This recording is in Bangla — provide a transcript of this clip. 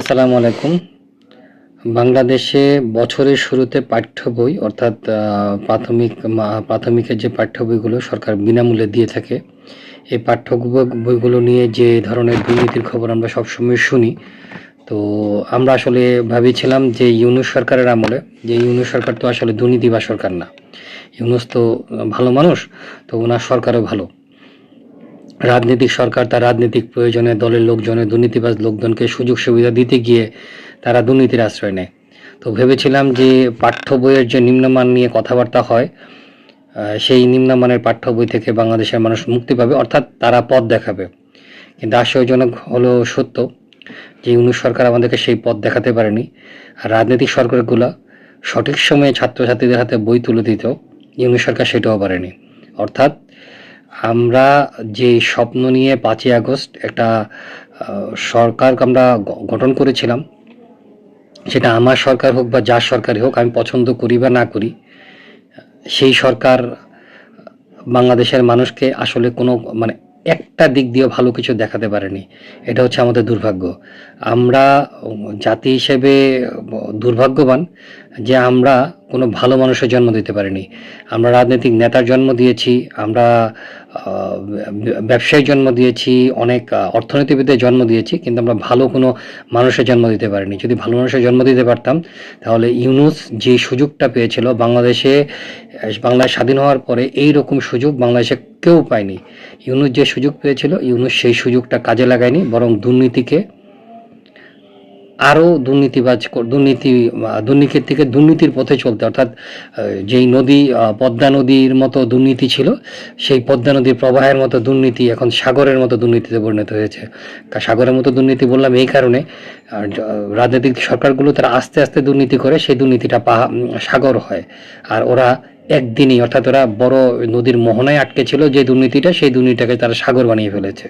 আসসালামু আলাইকুম। বাংলাদেশে বছরের শুরুতে পাঠ্য বই, অর্থাৎ প্রাথমিক প্রাথমিকের যে পাঠ্য বইগুলো সরকার বিনামূল্যে দিয়ে থাকে, এই পাঠ্য বইগুলো নিয়ে যে ধরনের দুর্নীতির খবর আমরা সবসময় শুনি, তো আমরা আসলে ভাবিছিলাম যে ইউনুস সরকারের আমলে, যে ইউনুস সরকার তো আসলে দুর্নীতি বা সরকার না, ইউনুস তো ভালো মানুষ, তো ওনার সরকারও ভালো। রাজনৈতিক সরকার তার রাজনৈতিক প্রয়োজনে দলের লোকজনের দুর্নীতিবাজ লোকজনকে সুযোগ সুবিধা দিতে গিয়ে তারা দুর্নীতির আশ্রয় নেয়। তো ভেবেছিলাম যে পাঠ্য বইয়ের যে নিম্নমান নিয়ে কথাবার্তা হয় সেই নিম্নমানের পাঠ্য বই থেকে বাংলাদেশের মানুষ মুক্তি পাবে, অর্থাৎ তারা পথ দেখাবে। কিন্তু আশ্চর্যজনক হলো সত্য যে ইউনুস সরকার আমাদেরকে সেই পথ দেখাতে পারেনি। আর রাজনৈতিক সরকারগুলো সঠিক সময়ে ছাত্রছাত্রীদের হাতে বই তুলে দিত ইউনুস সরকার সেটাও পারেনি। অর্থাৎ আমরা যে স্বপ্ন নিয়ে পাঁচই আগস্ট একটা সরকার আমরা গঠন করেছিলাম, সেটা আমার সরকার হোক বা যার সরকারই হোক, আমি পছন্দ করি বা না করি, সেই সরকার বাংলাদেশের মানুষকে আসলে কোনো মানে একটা দিক দিয়েও ভালো কিছু দেখাতে পারেনি। এটা হচ্ছে আমাদের দুর্ভাগ্য। আমরা জাতি হিসেবে দুর্ভাগ্যবান যে আমরা কোনো ভালো মানুষের জন্ম দিতে পারিনি। আমরা রাজনৈতিক নেতার জন্ম দিয়েছি, আমরা ব্যবসায়ী জন্ম দিয়েছি, অনেক অর্থনীতিবিদের জন্ম দিয়েছি, কিন্তু আমরা ভালো কোনো মানুষের জন্ম দিতে পারিনি। যদি ভালো মানুষের জন্ম দিতে পারতাম, তাহলে ইউনুস যে সুযোগটা পেয়েছিল বাংলাদেশে বাংলাদেশ স্বাধীন হওয়ার পরে এই রকম সুযোগ বাংলাদেশে কেউ পায়নি। ইউনুস যে সুযোগ পেয়েছিল, ইউনুস সেই সুযোগটা কাজে লাগায়নি, বরং দুর্নীতিকে আরও দুর্নীতিবাজ দুর্নীতি দুর্নীতির থেকে দুর্নীতির পথে চলতে, অর্থাৎ যেই নদী পদ্মা নদীর মতো দুর্নীতি ছিল, সেই পদ্মা নদীর প্রবাহের মতো দুর্নীতি এখন সাগরের মতো দুর্নীতিতে পরিণত হয়েছে। সাগরের মতো দুর্নীতি বললাম এই কারণে রাজনৈতিক সরকারগুলো তারা আস্তে আস্তে দুর্নীতি করে, সেই দুর্নীতিটা পাহা সাগর হয়। আর ওরা একদিনই, অর্থাৎ ওরা বড় নদীর মোহনায় আটকে ছিল যে দুর্নীতিটা, সেই দুর্নীতিটাকে তারা সাগর বানিয়ে ফেলেছে।